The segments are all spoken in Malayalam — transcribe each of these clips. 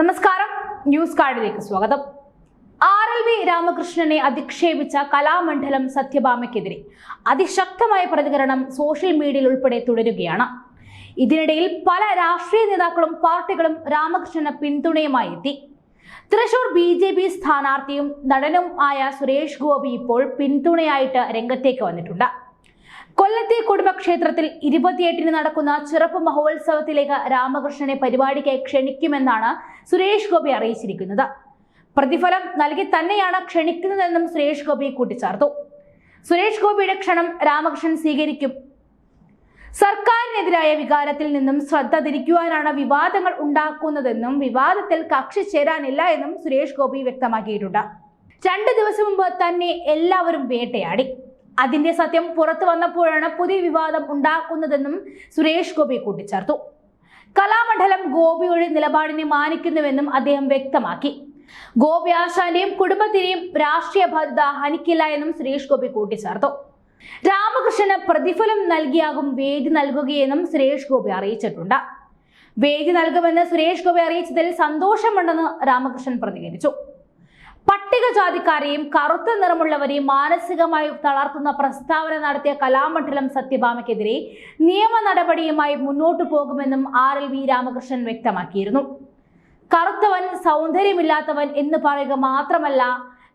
നമസ്കാരം. ന്യൂസ് കാർഡിലേക്ക് സ്വാഗതം. ആർ എൽ വി രാമകൃഷ്ണനെ അധിക്ഷേപിച്ച കലാമണ്ഡലം സത്യഭാമയ്ക്കെതിരെ അതിശക്തമായ പ്രതികരണം സോഷ്യൽ മീഡിയയിൽ ഉൾപ്പെടെ തുടരുകയാണ്. ഇതിനിടയിൽ പല രാഷ്ട്രീയ നേതാക്കളും പാർട്ടികളും രാമകൃഷ്ണന് പിന്തുണയുമായി എത്തി. തൃശൂർ ബി ജെ പി സ്ഥാനാർത്ഥിയും നടനും ആയ സുരേഷ് ഗോപി ഇപ്പോൾ പിന്തുണയായിട്ട് രംഗത്തേക്ക് വന്നിട്ടുണ്ട്. കൊല്ലത്തെ കുടുംബക്ഷേത്രത്തിൽ ഇരുപത്തിയെട്ടിന് നടക്കുന്ന ചെറുപ്പ് മഹോത്സവത്തിലേക്ക് രാമകൃഷ്ണനെ പരിപാടിക്കായി ക്ഷണിക്കുമെന്നാണ് സുരേഷ് ഗോപി അറിയിച്ചിരിക്കുന്നത്. പ്രതിഫലം നൽകി തന്നെയാണ് ക്ഷണിക്കുന്നതെന്നും സുരേഷ് ഗോപി കൂട്ടിച്ചേർത്തു. സുരേഷ് ഗോപിയുടെ ക്ഷണം രാമകൃഷ്ണൻ സ്വീകരിക്കും. സർക്കാരിനെതിരായ വികാരത്തിൽ നിന്നും ശ്രദ്ധ തിരിക്കുവാനാണ് വിവാദങ്ങൾ ഉണ്ടാക്കുന്നതെന്നും വിവാദത്തിൽ കക്ഷി ചേരാനില്ല എന്നും സുരേഷ് ഗോപി വ്യക്തമാക്കിയിട്ടുണ്ട്. രണ്ട് ദിവസം മുമ്പ് തന്നെ എല്ലാവരും വേട്ടയാടി. അതിന്റെ സത്യം പുറത്തു വന്നപ്പോഴാണ് പുതിയ വിവാദം ഉണ്ടാക്കുന്നതെന്നും സുരേഷ് ഗോപി കൂട്ടിച്ചേർത്തു. കലാമണ്ഡലം ഗോപിയുടെ നിലപാടിനെ മാനിക്കുന്നുവെന്നും അദ്ദേഹം വ്യക്തമാക്കി. ഗോപി ആശാന്റെയും കുടുംബത്തിനെയും രാഷ്ട്രീയ ബാധ്യത ഹനിക്കില്ല എന്നും സുരേഷ് ഗോപി കൂട്ടിച്ചേർത്തു. രാമകൃഷ്ണന് പ്രതിഫലം നൽകിയാകും വേദി നൽകുകയെന്നും സുരേഷ് ഗോപി അറിയിച്ചിട്ടുണ്ട്. വേദി നൽകുമെന്ന് സുരേഷ് ഗോപി അറിയിച്ചതിൽ സന്തോഷമുണ്ടെന്ന് രാമകൃഷ്ണൻ പ്രതികരിച്ചു. പട്ടികജാതിക്കാരെയും കറുത്ത നിറമുള്ളവരെയും മാനസികമായി തളർത്തുന്ന പ്രസ്താവന നടത്തിയ കലാമണ്ഡലം സത്യഭാമയ്ക്കെതിരെ നിയമ നടപടിയുമായി മുന്നോട്ടു പോകുമെന്നും ആർ എൽ വി രാമകൃഷ്ണൻ വ്യക്തമാക്കിയിരുന്നു. കറുത്തവൻ സൗന്ദര്യമില്ലാത്തവൻ എന്ന് പറയുക മാത്രമല്ല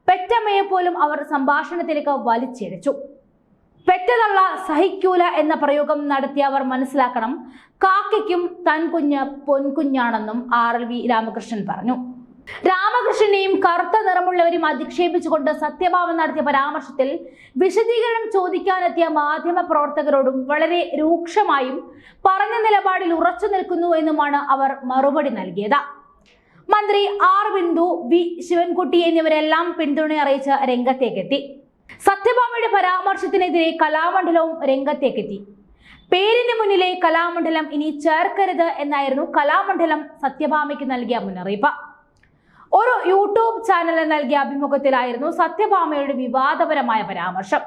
പെറ്റമ്മയെ പോലും അവർ സംഭാഷണത്തിലേക്ക് വലിച്ചിഴച്ചു. പെറ്റതള്ള സഹിക്കൂല എന്ന പ്രയോഗം നടത്തിയ അവർ മനസ്സിലാക്കണം കാക്കയ്ക്കും തൻകുഞ്ഞ് പൊൻകുഞ്ഞാണെന്നും ആർ എൽ വി രാമകൃഷ്ണൻ പറഞ്ഞു. രാമകൃഷ്ണനെയും കറുത്ത നിറമുള്ളവരും അധിക്ഷേപിച്ചുകൊണ്ട് സത്യഭാമ നടത്തിയ പരാമർശത്തിൽ വിശദീകരണം ചോദിക്കാനെത്തിയ മാധ്യമ പ്രവർത്തകരോടും വളരെ രൂക്ഷമായും പറഞ്ഞ നിലപാടിൽ ഉറച്ചു നിൽക്കുന്നു എന്നുമാണ് അവർ മറുപടി നൽകിയത്. മന്ത്രി ആർ ബിന്ദു വി ശിവൻകുട്ടി എന്നിവരെല്ലാം പിന്തുണ അറിയിച്ച് രംഗത്തേക്കെത്തി. സത്യഭാമയുടെ പരാമർശത്തിനെതിരെ കലാമണ്ഡലവും രംഗത്തേക്കെത്തി. പേരിന് മുന്നിലെ കലാമണ്ഡലം ഇനി ചേർക്കരുത് എന്നായിരുന്നു കലാമണ്ഡലം സത്യഭാമയ്ക്ക് നൽകിയ മുന്നറിയിപ്പ്. യൂട്യൂബ് ചാനലിന് നൽകിയ അഭിമുഖത്തിലായിരുന്നു സത്യഭാമയുടെ വിവാദപരമായ പരാമർശം.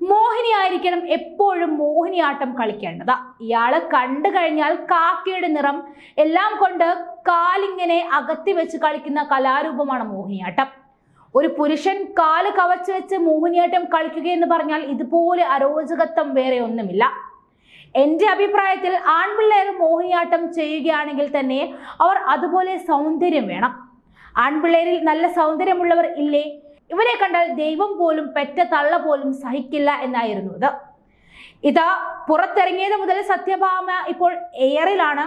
മോഹിനി ആയിരിക്കണം എപ്പോഴും മോഹിനിയാട്ടം കളിക്കേണ്ടത്. ഇയാൾ കണ്ടു കഴിഞ്ഞാൽ കാക്കയുടെ നിറം എല്ലാം കൊണ്ട് കാലിങ്ങനെ അകത്തി വെച്ച് കളിക്കുന്ന കലാരൂപമാണ് മോഹിനിയാട്ടം. ഒരു പുരുഷൻ കാൽ കവച്ച് വെച്ച് മോഹിനിയാട്ടം കളിക്കുക എന്ന് പറഞ്ഞാൽ ഇതുപോലെ അരോചകത്വം വേറെ ഒന്നുമില്ല. എന്റെ അഭിപ്രായത്തിൽ ആൺപിള്ളേർ മോഹിനിയാട്ടം ചെയ്യുകയാണെങ്കിൽ തന്നെ അവർ അതുപോലെ സൗന്ദര്യം വേണം. ആൺപിള്ളേരിൽ നല്ല സൗന്ദര്യമുള്ളവർ ഇല്ലേ? ഇവരെ കണ്ടാൽ ദൈവം പോലും പെറ്റ തള്ള പോലും സഹിക്കില്ല എന്നായിരുന്നു ഇത്. ഇതാ പുറത്തിറങ്ങിയത് മുതൽ സത്യഭാമ ഇപ്പോൾ എയറിലാണ്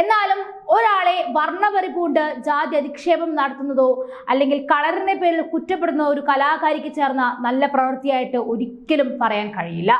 എന്നാലും ഒരാളെ വർണപരിപൂണ്ട് ജാതി അധിക്ഷേപം നടത്തുന്നതോ അല്ലെങ്കിൽ കളറിന്റെ പേരിൽ കുറ്റപ്പെടുന്ന ഒരു കലാകാരിക്ക് ചേർന്ന നല്ല പ്രവൃത്തിയായിട്ട് ഒരിക്കലും പറയാൻ കഴിയില്ല.